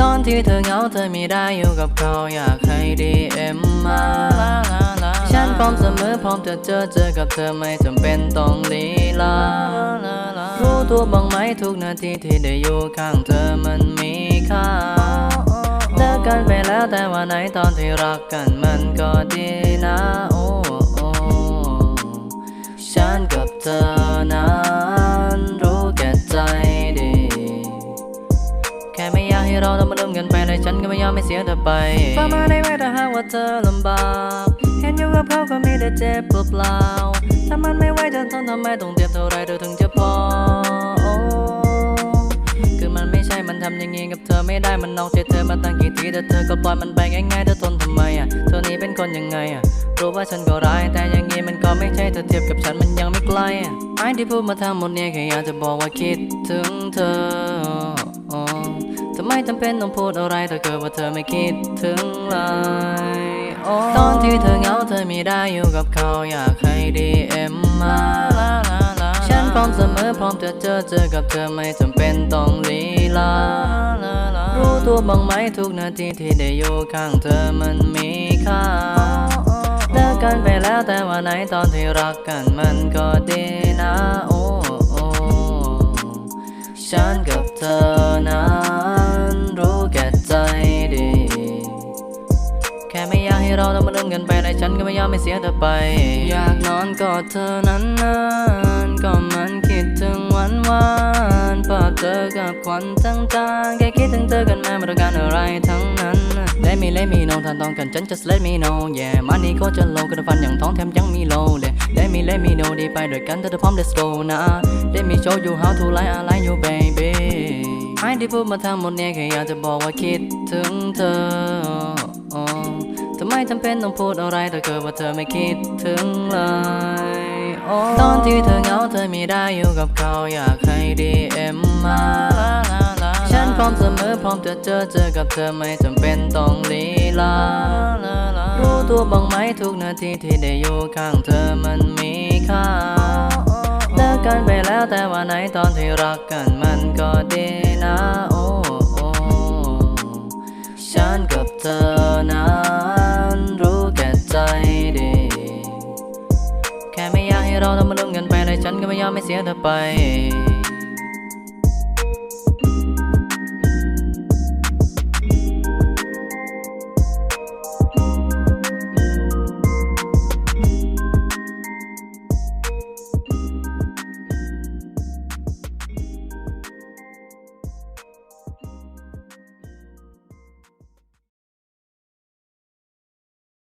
ตอนที่เธอเหงาเธอมีได้อยู่กับเขาอยากให้ดีเอ็มมาฉันพร้อมเสมอพร้อมจะเจอเจอกับเธอไม่จำเป็นต้องลีลารู้ตัวบ้างไหมทุกนาทีที่ได้อยู่ข้างเธอมันมีค่าเลิกกันไปแล้วแต่ว่าไหนตอนที่รักกันมันก็ดีนะโอ้โอ้ฉันกับเธอนั้น เราต้องมาเริ่มกันไปเลยฉันก็ไม่ยอมไม่เสียเธอไปฟังมาได้ไหมถ้าหาว่าเธอลำบากเห็นอยู่กับเขาก็มีแต่เจ็บเปล่าถ้ามันไม่ไหวจะทนทำไมต้องเจ็บเท่าไรเธอถึงจะพอคือมันไม่ใช่มันทำอย่างงี้กับเธอไม่ได้มันนอกใจเธอมาตั้งกี่ทีแต่เธอก็ปล่อยมันไปง่ายๆเธอทนทำไมอะเธอนี้เป็นคนยังไงอะรู้ว่าฉันก็ร้ายแต่อย่างงี้มันก็ไม่ใช่เธอเทียบกับฉันมันยังไม่ไกลอะไอ้ที่พูดมาทั้งหมดเนี่ยแค่อยากจะบอกว่าคิดถึงเธอ ไม่จำเป็นต้องพูดอะไรถ้าเกิดว่าเธอไม่คิดถึงเลยตอนที่เธอเหงาเธอมีได้อยู่กับเขาอยากให้ดีเอ็มมาฉันพร้อมเสมอพร้อมจะเจอเจอกับเธอไม่จำเป็นต้องลีลารู้ตัวบ้างไหมทุกนาทีที่ได้อยู่ข้างเธอมันมีค่าเลิกกันไปแล้วแต่ว่าไหนตอนที่รักกันมันก็ดีนะโอ้โอ้ฉันกับเธอนั้น เราต้องมาเริ่มกันไปเลยฉันก็ไม่ยอมไม่เสียเธอไป อยากนอนกอดเธอนานก็มันคิดถึงวันวานๆภาพเธอกับควันต่างๆแค่คิดถึงเธอกันมาไม่ต้องการอะไรทั้งนั้น Let me let me know ถ้าต้องการฉัน just let me know yeah มันนี่ก็จะโลกระฟันอย่างท้องแถมยังมีโลเด Let me let me know ดีไปด้วยกันเธอจะพร้อม let's go นะ Let me show you how to like I like you baby ไอ้ที่พูดมาทั้งหมดเนี่ยแค่อยากจะบอกว่าคิดถึงเธอ ไมจำเป็นต้องพูดอะไรถ้าเกิดว่าเธอไม่คิดถึงเลยโอ้ตอนที่เธอเหงาเธอมีได้อยู่กับเขาอยากให้ดีเอ็มมาฉันพร้อมเสมอพร้อมจะเจอเจอกับเธอไม่จำเป็นต้องลีลา รู้ตัวบ้างไหมทุกนาทีที่ได้อยู่ข้างเธอมันมีค่าเลิกกันไปแล้วแต่ว่าไหนตอนที่รักกันมันก็ดีนะโอ้โอ้ฉันกับเธอ ไม่เสียเธอไป